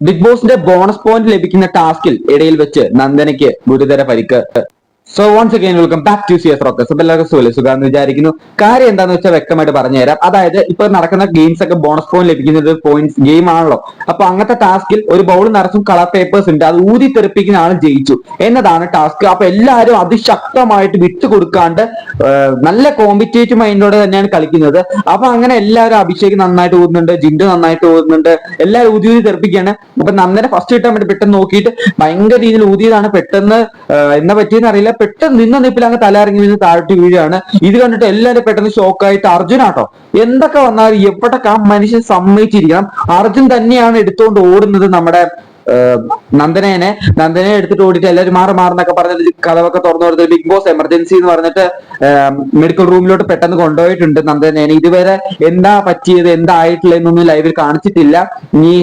Big ബോസിന്റെ bonus point ലഭിക്കുന്ന ടാസ്കിൽ ഇടയിൽ വെച്ച് നന്ദനയ്ക്ക് ഗുരുതര പരിക്ക്. So once again welcome back to സിയസ് റോക്കസ് അപ്പൊ എല്ലാവർക്കും സുഖം സുഖാന്ന് വിചാരിക്കുന്നു. കാര്യം എന്താണെന്ന് വെച്ചാൽ വ്യക്തമായിട്ട് പറഞ്ഞുതരാം. അതായത് ഇപ്പൊ നടക്കുന്ന ഗെയിംസ് ഒക്കെ ബോണസ് പോയിന്റ് ലഭിക്കുന്നത് പോയിന്റ്സ് ഗെയിം ആണല്ലോ. അപ്പൊ അങ്ങനത്തെ ടാസ്കിൽ ഒരു ബൗൾ നിറച്ചും കളർ പേപ്പേഴ്സ് ഉണ്ട്. അത് ഊതി തെറിപ്പിക്കുന്ന ആൾ ജയിച്ചു. എന്നതാണ് ടാസ്ക് അപ്പൊ എല്ലാവരും അതിശക്തമായിട്ട് വിട്ടു കൊടുക്കാണ്ട് നല്ല കോമ്പറ്റേറ്റീവ് മൈൻഡോടെ തന്നെയാണ് കളിക്കുന്നത്. അപ്പൊ അങ്ങനെ എല്ലാവരും അഭിഷേക് നന്നായിട്ട് ഊതുന്നുണ്ട് ജിൻഡു നന്നായിട്ട് ഊതുന്നുണ്ട് എല്ലാവരും ഊതി ഊതി തെറിപ്പിക്കുകയാണ്. അപ്പൊ നന്നേരെ ഫസ്റ്റ് കിട്ടാൻ വേണ്ടി പെട്ടെന്ന് നോക്കിയിട്ട് ഭയങ്കര രീതിയിൽ ഊതിയതാണ് പെട്ടെന്ന് ആ, എന്നാ പറ്റിയെന്ന് അറിയില്ല. പെട്ടെന്ന് നിന്ന നിപ്പിൽ അങ്ങ് തലയിറങ്ങി വീണ് താഴ്ത്തി വീഴുകയാണ് ഇത് കണ്ടിട്ട് എല്ലാവരും പെട്ടെന്ന് ഷോക്കായിട്ട് അർജുനാട്ടോ. എന്തൊക്കെ വന്നാലും എവിടെ ആ മനുഷ്യൻ സമ്മതിച്ചിരിക്കണം. അർജുൻ തന്നെയാണ് എടുത്തുകൊണ്ട് ഓടുന്നത് നമ്മുടെ നന്ദനേനെ നന്ദനെ എടുത്തിട്ട് ഓടിട്ട് എല്ലാവരും മാറി മാറുന്നൊക്കെ പറഞ്ഞിട്ട് കഥവൊക്കെ തുറന്നു കൊടുത്ത് ബിഗ് ബോസ് എമർജൻസി എന്ന് പറഞ്ഞിട്ട് മെഡിക്കൽ റൂമിലോട്ട് പെട്ടെന്ന് കൊണ്ടുപോയിട്ടുണ്ട് നന്ദനേനെ. ഇതുവരെ എന്താ പറ്റിയത് എന്താ ആയിട്ടില്ല എന്നൊന്നും ലൈവിൽ കാണിച്ചിട്ടില്ല. ഇനി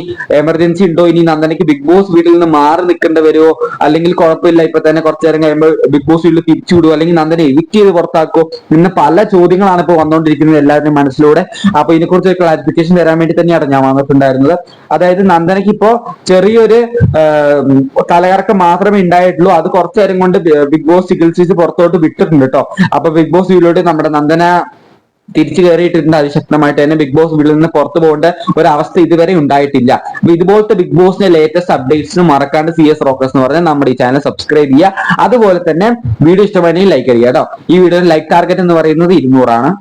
എമർജൻസി ഉണ്ടോ? ഇനി നന്ദനയ്ക്ക് ബിഗ് ബോസ് വീട്ടിൽ നിന്ന് മാറി നിൽക്കേണ്ടി വരുമോ അല്ലെങ്കിൽ കുഴപ്പമില്ല ഇപ്പൊ തന്നെ കുറച്ചു നേരം കഴിയുമ്പോൾ ബിഗ് ബോസ് വീട്ടിൽ തിരിച്ചു വിടുവോ? അല്ലെങ്കിൽ നന്ദനെ എവിക്ട് ചെയ്ത് പുറത്താക്കോ ഇന്ന് പല ചോദ്യങ്ങളാണ് ഇപ്പൊ വന്നുകൊണ്ടിരിക്കുന്നത് എല്ലാവരുടെയും മനസ്സിലൂടെ. അപ്പൊ ഇതിനെക്കുറിച്ച് ഒരു ക്ലാരിഫിക്കേഷൻ തരാൻ വേണ്ടി തന്നെയാണ് ഞാൻ വന്നിട്ടുണ്ടായിരുന്നത്. അതായത് നന്ദനയ്ക്ക് ഇപ്പോ ചെറിയൊരു തലകറക്കം മാത്രമേ ഉണ്ടായിട്ടുള്ളൂ അത് കുറച്ചു നേരം കൊണ്ട് ബിഗ് ബോസ് ചികിത്സിച്ച് പുറത്തോട്ട് വിട്ടിട്ടുണ്ട് കേട്ടോ അപ്പൊ ബിഗ് ബോസ് വീട്ടിലോട്ട് നമ്മുടെ നന്ദന തിരിച്ചു കയറിയിട്ടുണ്ട് അതിശക്തമായിട്ട് തന്നെ ബിഗ് ബോസ് വീട്ടിൽ നിന്ന് പുറത്തു പോകേണ്ട ഒരു അവസ്ഥ ഇതുവരെ ഉണ്ടായിട്ടില്ല. അപ്പൊ ഇതുപോലത്തെ ബിഗ് ബോസിന്റെ ലേറ്റസ്റ്റ് അപ്ഡേറ്റ്സിന് മറക്കാണ്ട് സി എസ് റോക്കസ് എന്ന് പറഞ്ഞാൽ നമ്മുടെ ഈ ചാനൽ സബ്സ്ക്രൈബ് ചെയ്യുക. അതുപോലെ തന്നെ വീഡിയോ ഇഷ്ടമായി ലൈക്ക് ചെയ്യുക കേട്ടോ ഈ വീഡിയോ ലൈക്ക് ടാർഗറ്റ് എന്ന് പറയുന്നത് ഇരുന്നൂറാണ്.